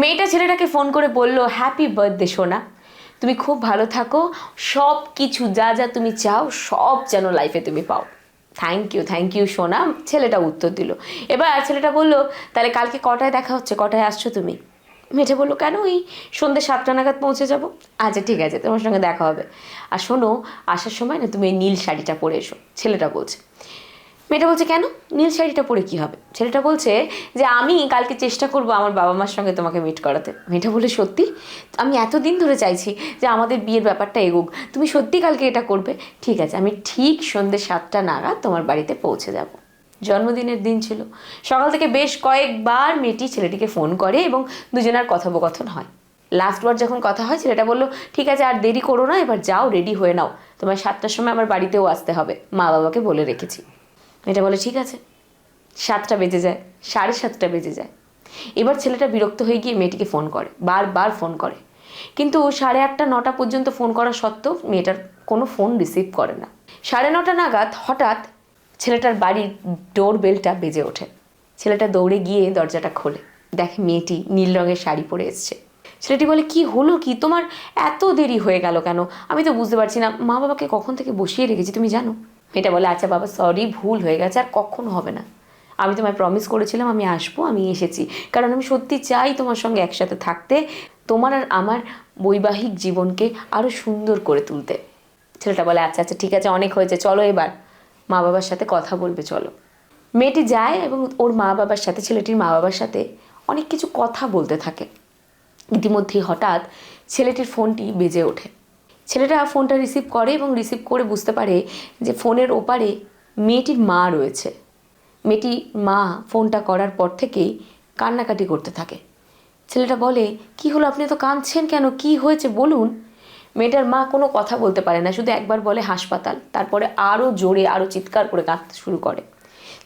মেয়েটা ছেলেটাকে ফোন করে বলল হ্যাপি বার্থডে সোনা। তুমি খুব ভালো থাকো। সব কিছু যা যা তুমি চাও, সব যেন লাইফে তুমি পাও। থ্যাংক ইউ থ্যাংক ইউ সোনা। ছেলেটা উত্তর দিল। এবার ছেলেটা বলল, তাহলে কালকে কটায় দেখা হচ্ছে? কটায় আসছো তুমি? মেয়েটা বলল, কেন? ওই সন্ধ্যে সাতটা নাগাদ পৌঁছে যাব। আচ্ছা ঠিক আছে, তোমার সঙ্গে দেখা হবে। আর শোনো, আসার সময় না তুমি এই নীল শাড়িটা পরে এসো, ছেলেটা বলছে। মেয়েটা বলছে, কেন? নীল শাড়িটা পরে কি হবে? ছেলেটা বলছে যে, আমি কালকে চেষ্টা করব আমার বাবা মার সঙ্গে তোমাকে মিট করাতে। মেয়েটা বলে, সত্যি? আমি এতদিন ধরে চাইছি যে আমাদের বিয়ের ব্যাপারটা এগোক। তুমি সত্যি কালকে এটা করবে? ঠিক আছে, আমি ঠিক সন্ধ্যে সাতটা নাগাদ তোমার বাড়িতে পৌঁছে যাব। জন্মদিনের দিন ছিল। সকাল থেকে বেশ কয়েকবার মেয়েটি ছেলেটিকে ফোন করে এবং দুজনের কথোপকথন হয়। লাস্ট বার যখন কথা হয়, ছেলেটা বলল, ঠিক আছে, আর দেরি করো না, এবার যাও রেডি হয়ে নাও। তোমার সাতটার সময় আমার বাড়িতেও আসতে হবে। মা বাবাকে বলে রেখেছি। মেয়েটা বলে, ঠিক আছে। সাতটা বেজে যায়, সাড়ে সাতটা বেজে যায়। এবার ছেলেটা বিরক্ত হয়ে গিয়ে মেয়েটিকে ফোন করে, বারবার ফোন করে। কিন্তু সাড়ে আটটা, নটা পর্যন্ত ফোন করা সত্ত্বেও মেয়েটার কোনো ফোন রিসিভ করে না। সাড়ে নটা নাগাদ হঠাৎ ছেলেটার বাড়ির ডোর বেলটা বেজে ওঠে। ছেলেটা দৌড়ে গিয়ে দরজাটা খোলে। দেখে মেয়েটি নীল রঙের শাড়ি পরে এসছে। ছেলেটি বলে, কি হলো কি? তোমার এত দেরি হয়ে গেল কেন? আমি তো বুঝতে পারছি না। মা বাবাকে কখন থেকে বসিয়ে রেখেছি তুমি জানো? মেয়েটা বলে আচ্ছা বাবা সরি ভুল হয়ে গেছে, আর কখনো হবে না। আমি তোমায় প্রমিস করেছিলাম, আমি আসব, আমি এসেছি। কারণ আমি সত্যি চাই তোমার সঙ্গে একসাথে থাকতে, তোমার আর আমার বৈবাহিক জীবনকে আরও সুন্দর করে তুলতে। ছেলেটা বলে আচ্ছা আচ্ছা ঠিক আছে, অনেক হয়েছে, চলো এবার। মা বাবার সাথে কথা বলবে, চলো। মেয়েটি যায় এবং ওর মা বাবার সাথে, ছেলেটির মা বাবার সাথে অনেক কিছু কথা বলতে থাকে। ইতিমধ্যেই হঠাৎ ছেলেটির ফোনটি বেজে ওঠে। ছেলেটা ফোনটা রিসিভ করে এবং রিসিভ করে বুঝতে পারে যে ফোনের ওপারে মেয়েটির মা রয়েছে। মেয়েটির মা ফোনটা করার পর থেকেই কান্নাকাটি করতে থাকে। ছেলেটা বলে, কি হলো? আপনি তো কাঁদছেন কেন? কি হয়েছে? বলুন। মেয়েটার মা কোনো কথা বলতে পারে না, শুধু একবার বলে, হাসপাতাল। তারপরে আরও জোরে আরও চিৎকার করে কাঁদতে শুরু করে।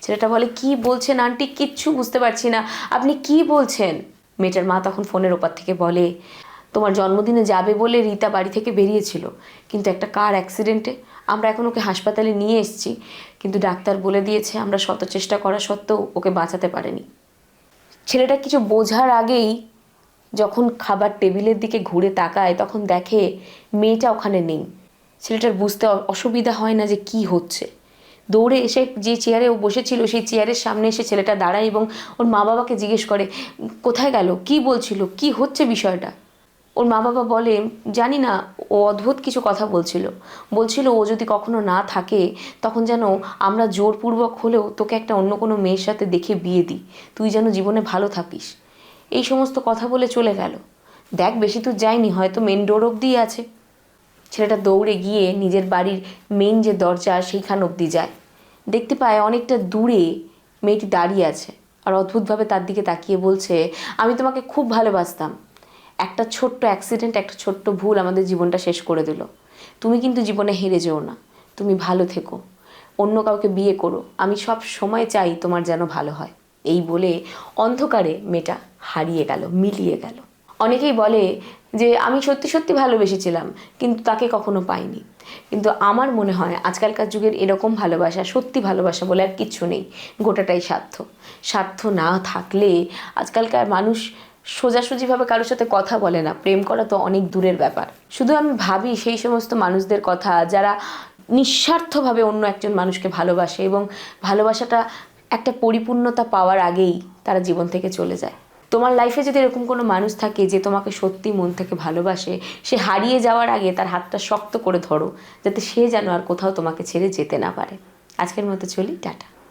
ছেলেটা বলে, কি বলছেন আন্টি? কিচ্ছু বুঝতে পারছি না। আপনি কি বলছেন? মেয়েটার মা তখন ফোনের ওপার থেকে বলে তোমার জন্মদিনে যাবে বলে রীতা বাড়ি থেকে বেরিয়েছিল। কিন্তু একটা কার অ্যাক্সিডেন্টে আমরা এখন ওকে হাসপাতালে নিয়ে এসেছি। কিন্তু ডাক্তার বলে দিয়েছে আমরা শত চেষ্টা করা সত্ত্বেও ওকে বাঁচাতে পারেনি। ছেলেটা কিছু বোঝার আগেই যখন খাবার টেবিলের দিকে ঘুরে তাকায়, তখন দেখে মেয়েটা ওখানে নেই। ছেলেটার বুঝতে অসুবিধা হয় না যে কি হচ্ছে। দৌড়ে এসে যে চেয়ারে ও বসেছিল, সেই চেয়ারের সামনে এসে ছেলেটা দাঁড়ায় এবং ওর মা বাবাকে জিজ্ঞেস করে কোথায় গেল? কি বলছিল? কি হচ্ছে বিষয়টা? ওর মা বাবা বলে, জানি না, ও অদ্ভুত কিছু কথা বলছিল। বলছিল ও যদি কখনো না থাকে, তখন যেন আমরা জোরপূর্বক হলেও তোকে একটা অন্য কোনো মেয়ের সাথে দেখে বিয়ে দিই। তুই যেন জীবনে ভালো থাকিস। এই সমস্ত কথা বলে চলে গেল। দেখ, বেশি দূর যায়নি হয়তো মেন ডোর অবধিই আছে। ছেলেটা দৌড়ে গিয়ে নিজের বাড়ির মেন যে দরজা, সেইখান অবধি যায়। দেখতে পায় অনেকটা দূরে মেয়েটি দাঁড়িয়ে আছে। আর অদ্ভুতভাবে তার দিকে তাকিয়ে বলছে, আমি তোমাকে খুব ভালোবাসতাম। একটা ছোট্ট অ্যাক্সিডেন্ট একটা ছোট্ট ভুল আমাদের জীবনটা শেষ করে দিল। তুমি কিন্তু জীবনে হেরে যেও না। তুমি ভালো থেকো। অন্য কাউকে বিয়ে করো। আমি সব সময় চাই তোমার যেন ভালো হয়। এই বলে অন্ধকারে মেয়েটা হারিয়ে গেল, মিলিয়ে গেল। অনেকেই বলে যে, আমি সত্যি সত্যি ভালোবেসেছিলাম, কিন্তু তাকে কখনো পাইনি। কিন্তু আমার মনে হয় আজকালকার যুগের এরকম ভালোবাসা, সত্যি ভালোবাসা বলে আর কিচ্ছু নেই। গোটাটাই স্বার্থ স্বার্থ না থাকলে আজকালকার মানুষ সোজাসুজিভাবে কারোর সাথে কথা বলে না। প্রেম করা তো অনেক দূরের ব্যাপার। শুধু আমি ভাবি সেই সমস্ত মানুষদের কথা, যারা নিঃস্বার্থভাবে অন্য একজন মানুষকে ভালোবাসে এবং ভালোবাসাটা একটা পরিপূর্ণতা পাওয়ার আগেই তারা জীবন থেকে চলে যায়। তোমার লাইফে যদি এরকম কোনো মানুষ থাকে যে তোমাকে সত্যি মন থেকে ভালোবাসে, সে হারিয়ে যাওয়ার আগে তার হাতটা শক্ত করে ধরো, যাতে সে যেন আর কোথাও তোমাকে ছেড়ে যেতে না পারে। আজকের মতো চলি, টাটা।